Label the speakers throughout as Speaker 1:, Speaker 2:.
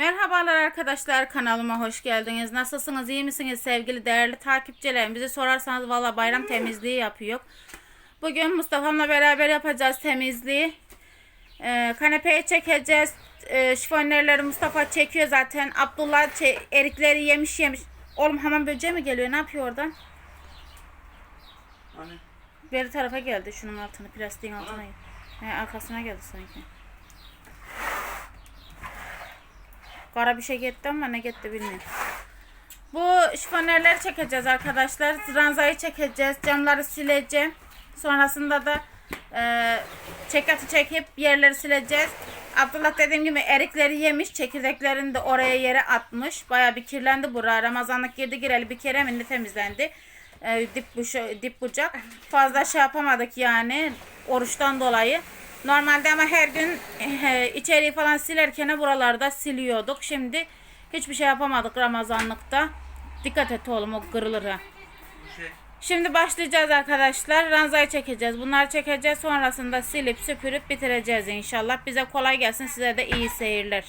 Speaker 1: Merhabalar arkadaşlar kanalıma hoş geldiniz. Nasılsınız iyi misiniz sevgili değerli takipçilerim? Bizi sorarsanız valla bayram temizliği yapıyor. Bugün Mustafa'mla beraber yapacağız temizliği. Ee, kanepeyi çekeceğiz. Ee, şifonерleri Mustafa çekiyor zaten. Abdullah çe- erikleri yemiş yemiş. Oğlum hamam böceği mi geliyor? Ne yapıyor oradan?
Speaker 2: Hani?
Speaker 1: Beri tarafa geldi şunun altına, plastiğin altına. He, arkasına geldi sanki. Kara bir şey gitti ama ne gitti bilmiyorum. Bu şifonerleri çekeceğiz arkadaşlar. Ranzayı çekeceğiz. Camları sileceğim. Sonrasında da e, çekatı çekip yerleri sileceğiz. Abdullah dediğim gibi erikleri yemiş. Çekirdeklerini de oraya yere atmış. Baya bir kirlendi bura. Ramazanlık girdi gireli bir kere mi ne temizlendi. E, dip, buş- dip bucak. Fazla şey yapamadık yani. Oruçtan dolayı. Normalde ama her gün e, içeriği falan silerken buralarda siliyorduk. Şimdi hiçbir şey yapamadık Ramazanlıkta. Dikkat et oğlum o kırılır ha.
Speaker 2: Şey.
Speaker 1: Şimdi başlayacağız arkadaşlar. Ranzayı çekeceğiz. Bunları çekeceğiz. Sonrasında silip süpürüp bitireceğiz inşallah. Bize kolay gelsin. Size de iyi seyirler.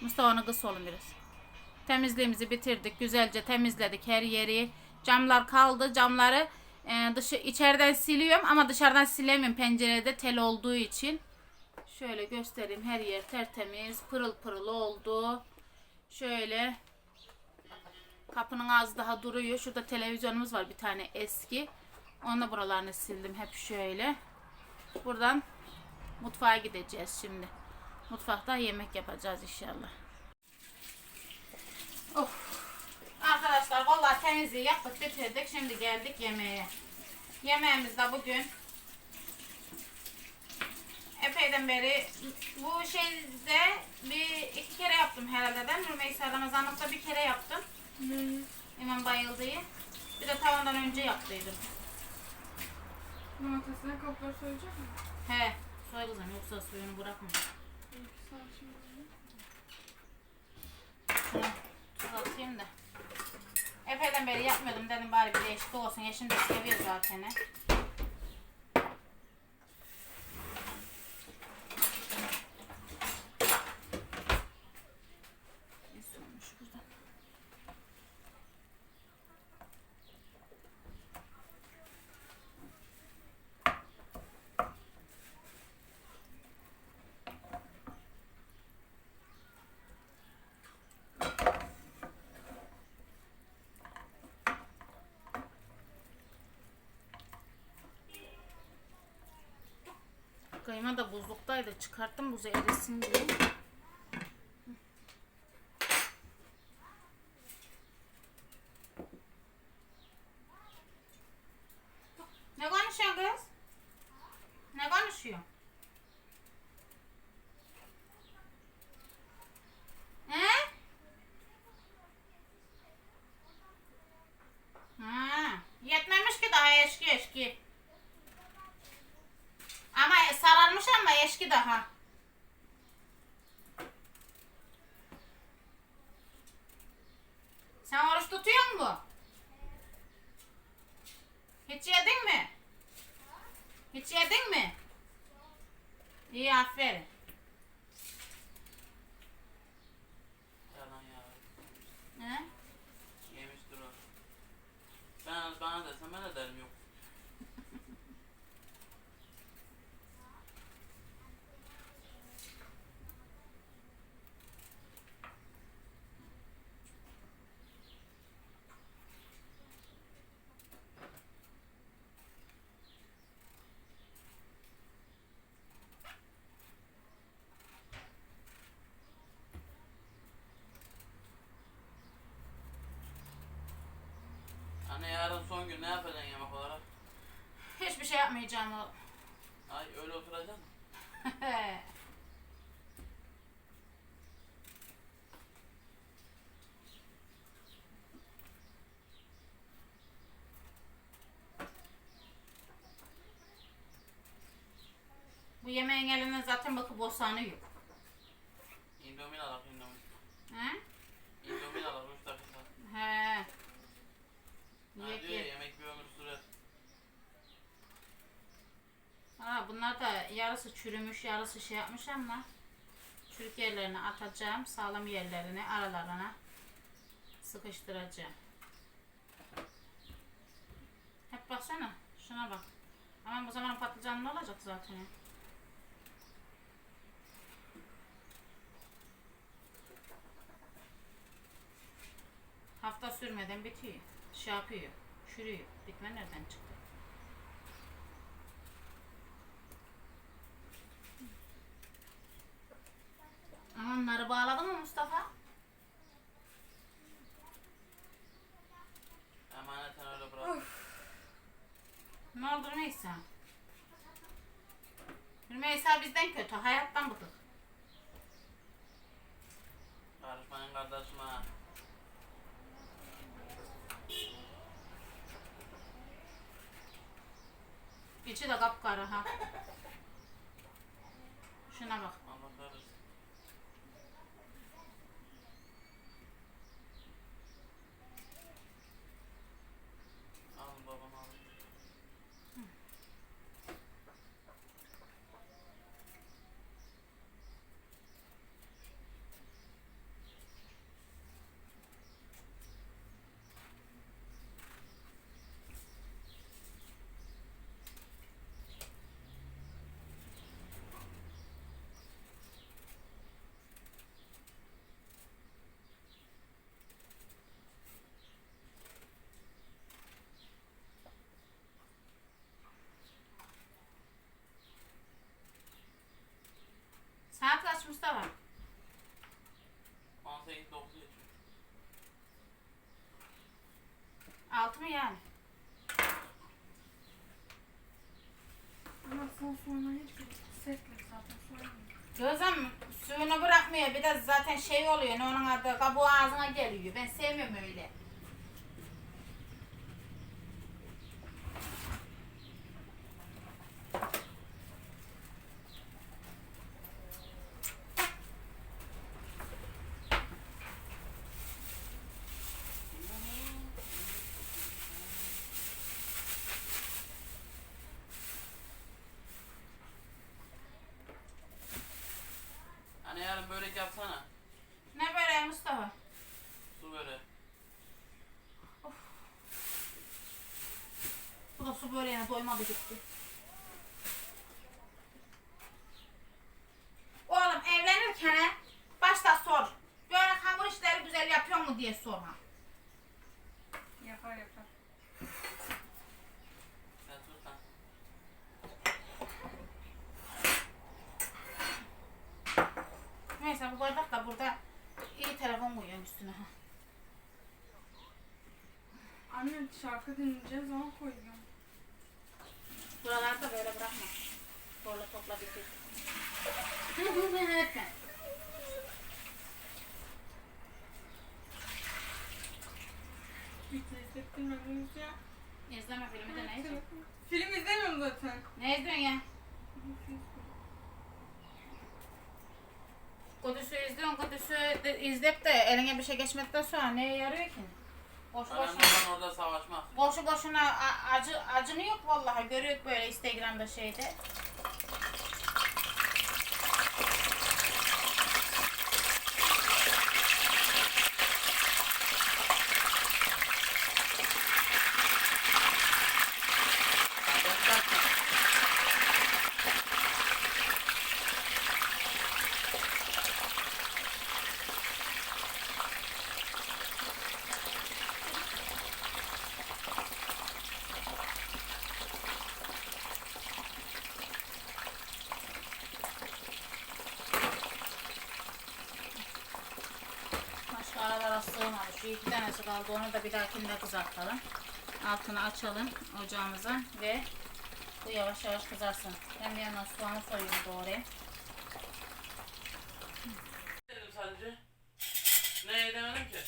Speaker 1: Mikrofonu kıs olun biraz. Temizliğimizi bitirdik. Güzelce temizledik her yeri. Camlar kaldı. Camları e, dışı içeriden siliyorum ama dışarıdan silemiyorum pencerede tel olduğu için. Şöyle göstereyim. Her yer tertemiz, pırıl pırıl oldu. Şöyle kapının ağzı daha duruyor. Şurada televizyonumuz var bir tane eski. Onunla buralarını sildim hep şöyle. Buradan mutfağa gideceğiz şimdi. Mutfakta yemek yapacağız inşallah. Of. Arkadaşlar vallahi temizliği yaptık bitirdik. Şimdi geldik yemeğe. Yemeğimiz de bugün epeyden beri bu şeyde bir iki kere yaptım herhalde ben. Rümeysa Ramazanlıkta bir kere yaptım. İmam bayıldığı. Bir de tavandan önce yaptıydım.
Speaker 2: Domatesine kaplar soyacak mı?
Speaker 1: He. Soy kızım yoksa suyunu bırakma. Atayım da. Epeyden beri yapmıyordum dedim bari bir değişik olsun. Eşim de seviyor zaten. he. Kıyma da buzluktaydı. Çıkarttım buzu erisin diye. Ne konuşuyorsun kız? Ne konuşuyor? He? Ha, yetmemiş ki daha eski eski. Ama sararmış ama eski daha. Sen oruç tutuyor mu? Hiç yedin mi? Hiç yedin mi? İyi aferin.
Speaker 3: Yalan ya.
Speaker 1: He?
Speaker 3: Yemiştir o. Ben bana desem ben de derim yok. Anne yarın son gün ne yapacaksın yemek olarak?
Speaker 1: Hiçbir şey yapmayacağım oğlum.
Speaker 3: Ay öyle oturacaksın mı?
Speaker 1: Bu yemeğin elinden zaten bakıp bosanıyor.
Speaker 3: Indomie alak indomie.
Speaker 1: He?
Speaker 3: Indomie alak 3 dakika.
Speaker 1: He.
Speaker 3: Ha
Speaker 1: Yiyek
Speaker 3: diyor ya
Speaker 1: ye.
Speaker 3: yemek bir ömür sürer.
Speaker 1: Ha, bunlar da yarısı çürümüş, yarısı şey yapmış ama çürük yerlerini atacağım. Sağlam yerlerini aralarına sıkıştıracağım. Hep baksana. Şuna bak. Ama bu zaman patlıcan ne olacak zaten? Hafta sürmeden bitiyor. Şey yapıyor. Çürüyor. Bitme nereden çıktı? Ama onları bağladın mı Mustafa?
Speaker 3: Emaneten öyle bırak.
Speaker 1: Ne oldu Rümeysa? Rümeysa bizden kötü. Hayattan bıkık.
Speaker 3: Karışmayın kardeşim ha.
Speaker 1: İçi de kapkara ha. Şuna bak. Mı yani?
Speaker 2: Ama sen sonra hiçbir sekle zaten.
Speaker 1: Gözüm suyunu bırakmıyor. Bir de zaten şey oluyor. Ne onun adı? Kabuğu ağzına geliyor. Ben sevmiyorum öyle.
Speaker 3: Yarın börek yapsana.
Speaker 1: Ne böyle Mustafa?
Speaker 3: Su böreği.
Speaker 1: Bu da su böreğine doymadı gitti. Oğlum evlenirken he, başta sor. Böyle hamur işleri güzel yapıyor mu diye sorma.
Speaker 2: Yapar yapar.
Speaker 3: Sen tut lan.
Speaker 1: Neyse bu bardak da burada iyi telefon koyuyorsun üstüne. ha.
Speaker 2: Anne şarkı dinleyeceğiz ama koyuyorum.
Speaker 1: Buralarda böyle bırakma. Zorla topla bitir.
Speaker 2: Bitti hissettirmediniz ya.
Speaker 1: İzleme filmi de ne izliyorsun?
Speaker 2: Film izlemiyorum zaten.
Speaker 1: Ne izliyorsun ya? Kudüs'ü izliyorsun. Kudüs'ü izleyip de eline bir şey geçmedikten sonra neye yarıyor ki? Boş
Speaker 3: Önemli
Speaker 1: boşuna.
Speaker 3: olan orada savaşmak.
Speaker 1: Boşu boşuna a- acı acını yok vallahi görüyoruz böyle Instagram'da şeyde. İki tanesi kaldı. Onu da bir dahakinde kızartalım. Altını açalım ocağımıza ve bu yavaş yavaş kızarsın. Ben bir yandan soğanı soyuyorum doğru.
Speaker 3: dedim sadece. Ne demedim ki?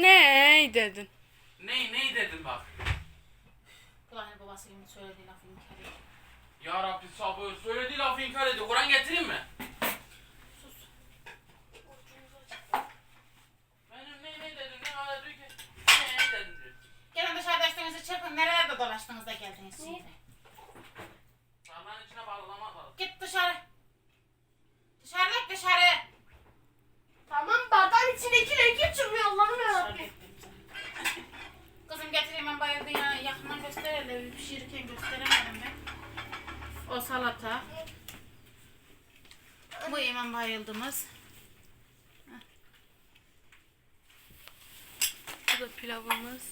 Speaker 2: Ne dedin?
Speaker 3: Ney ney dedim bak.
Speaker 1: Kulağını babası gibi söylediği lafı inkar ediyor.
Speaker 3: Ya Rabbi sabır. Söylediği lafı inkar ediyor. Kur'an getireyim mi?
Speaker 1: Sus.
Speaker 3: Benim ne ne dedim ne hala diyor ki. Ne ne dedim diyor.
Speaker 1: Gelin üstünüzü çırpın. Nerelerde dolaştınız da geldiniz şimdi.
Speaker 3: Parmağın içine bağlamak lazım.
Speaker 1: Git dışarı. Dışarı git dışarı.
Speaker 2: Tamam bardağın içindeki rengi çıkmıyor Allah'ım yarabbim.
Speaker 1: Kızım getireyim ben bayıldı ya. Yakından gösterelim. Pişirirken gösteremedim ben. O salata. Bu imam bayıldığımız.
Speaker 2: Bu da pilavımız.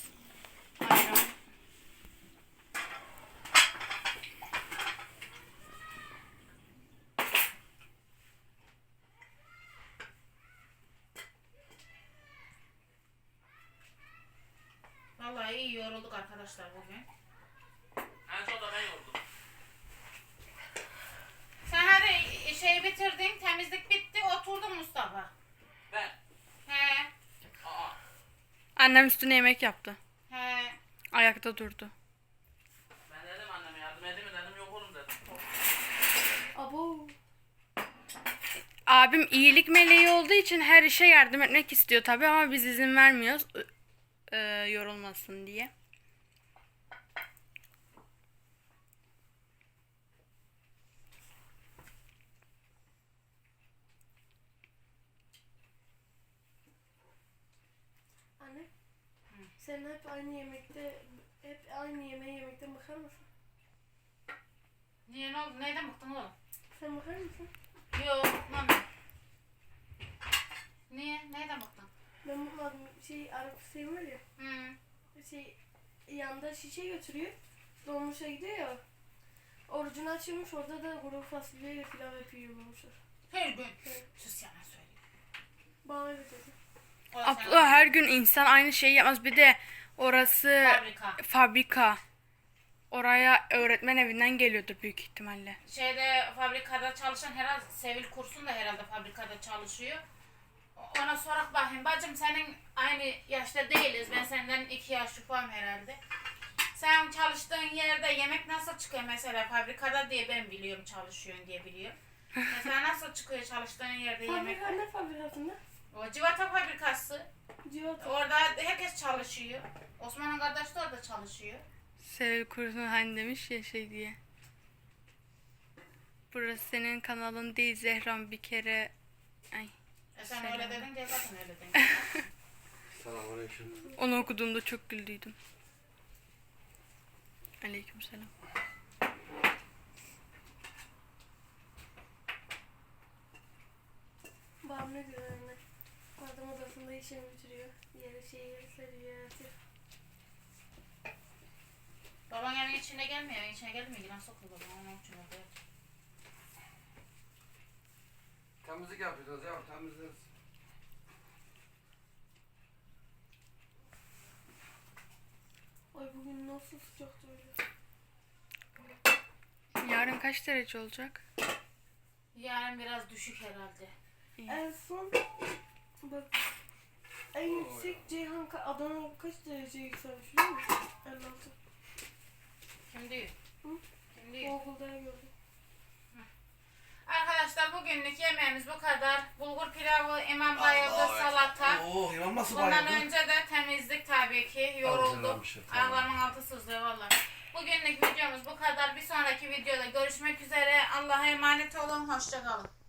Speaker 1: Ayran. Vallahi iyi yorulduk arkadaşlar bugün.
Speaker 3: En son da ben yoruldum.
Speaker 1: Sen hadi şeyi bitirdin, temizlik bitti, oturdun Mustafa.
Speaker 3: Ben.
Speaker 1: He,
Speaker 3: Aa.
Speaker 2: Annem üstüne yemek yaptı.
Speaker 1: he.
Speaker 2: Ayakta durdu.
Speaker 3: Ben dedim anneme yardım edeyim mi dedim yok oğlum dedim.
Speaker 2: Abo. Abim iyilik meleği olduğu için her işe yardım etmek istiyor tabii ama biz izin vermiyoruz. Ee, yorulmasın diye.
Speaker 4: Anne, sen hep aynı yemekte, hep aynı yemeği yemekten bakar mısın?
Speaker 1: Niye ne oldu? Neyden bıktın oğlum?
Speaker 4: Sen bakar mısın?
Speaker 1: Yok, mami. Niye? Neyden bıktın?
Speaker 4: Ben bakmadım, şey Arap Hüseyin var ya,
Speaker 1: Hı.
Speaker 4: şey yanında şişe götürüyor, dolmuşa gidiyor ya. Orucunu açıyormuş, orada da kuru fasulyeyle pilav yapıyor bulmuşlar.
Speaker 1: Her gün. Sus yalan söyle.
Speaker 4: Bana öyle dedi.
Speaker 2: Abla her gün insan aynı şeyi yapmaz. Bir de orası
Speaker 1: fabrika.
Speaker 2: fabrika. Oraya öğretmen evinden geliyordur büyük ihtimalle.
Speaker 1: Şeyde fabrikada çalışan herhalde Sevil Kursun da herhalde fabrikada çalışıyor. Ona sorak bakayım. Bacım senin aynı yaşta değiliz. Ben senden iki yaş ufam herhalde. Sen çalıştığın yerde yemek nasıl çıkıyor mesela fabrikada diye ben biliyorum çalışıyorsun diye biliyorum. Mesela nasıl çıkıyor çalıştığın yerde yemek?
Speaker 4: Fabrika ne fabrikasında?
Speaker 1: O civata fabrikası.
Speaker 4: Civata.
Speaker 1: Orada herkes çalışıyor. Osman'ın kardeşi de orada çalışıyor.
Speaker 2: Sevil Kursun hani demiş ya şey diye. Burası senin kanalın değil Zehran bir kere. Ay.
Speaker 1: E sen öyle dedin diye zaten öyle dedin.
Speaker 5: Selamünaleyküm.
Speaker 2: Onu okuduğumda çok güldüydüm. Aleykümselam.
Speaker 4: Babam ne diyor anne? Adam odasında işini bitiriyor. Yere şeyi seriyor yaratıyor.
Speaker 1: Baban evin içine gelmiyor. Evin içine gelmiyor. Yılan sokuyor babam. Onun için orada yatıyor.
Speaker 5: Temizlik yapacağız ya temizleriz.
Speaker 4: Ay bugün nasıl sıcaktı öyle.
Speaker 2: Yarın kaç derece olacak?
Speaker 1: Yani biraz düşük herhalde.
Speaker 4: En son bak en yüksek Ceyhan Ka- Adana kaç derece yükselmiş biliyor musun? 56.
Speaker 1: Kim diyor?
Speaker 4: Hı?
Speaker 1: Kim diyor?
Speaker 4: Google'da gördüm.
Speaker 1: Arkadaşlar bugünlük yemeğimiz bu kadar. Bulgur pilavı, imam bayıldı, salata.
Speaker 5: Oo imam nasıl
Speaker 1: Bundan
Speaker 5: bayıldı?
Speaker 1: önce de temizlik tabii ki. Yorulduk.
Speaker 5: Hazırlanmışım, tamam.
Speaker 1: Ayaklarımın altı sızlıyor valla. Bugünlük videomuz bu kadar. Bir sonraki videoda görüşmek üzere. Allah'a emanet olun. Hoşçakalın.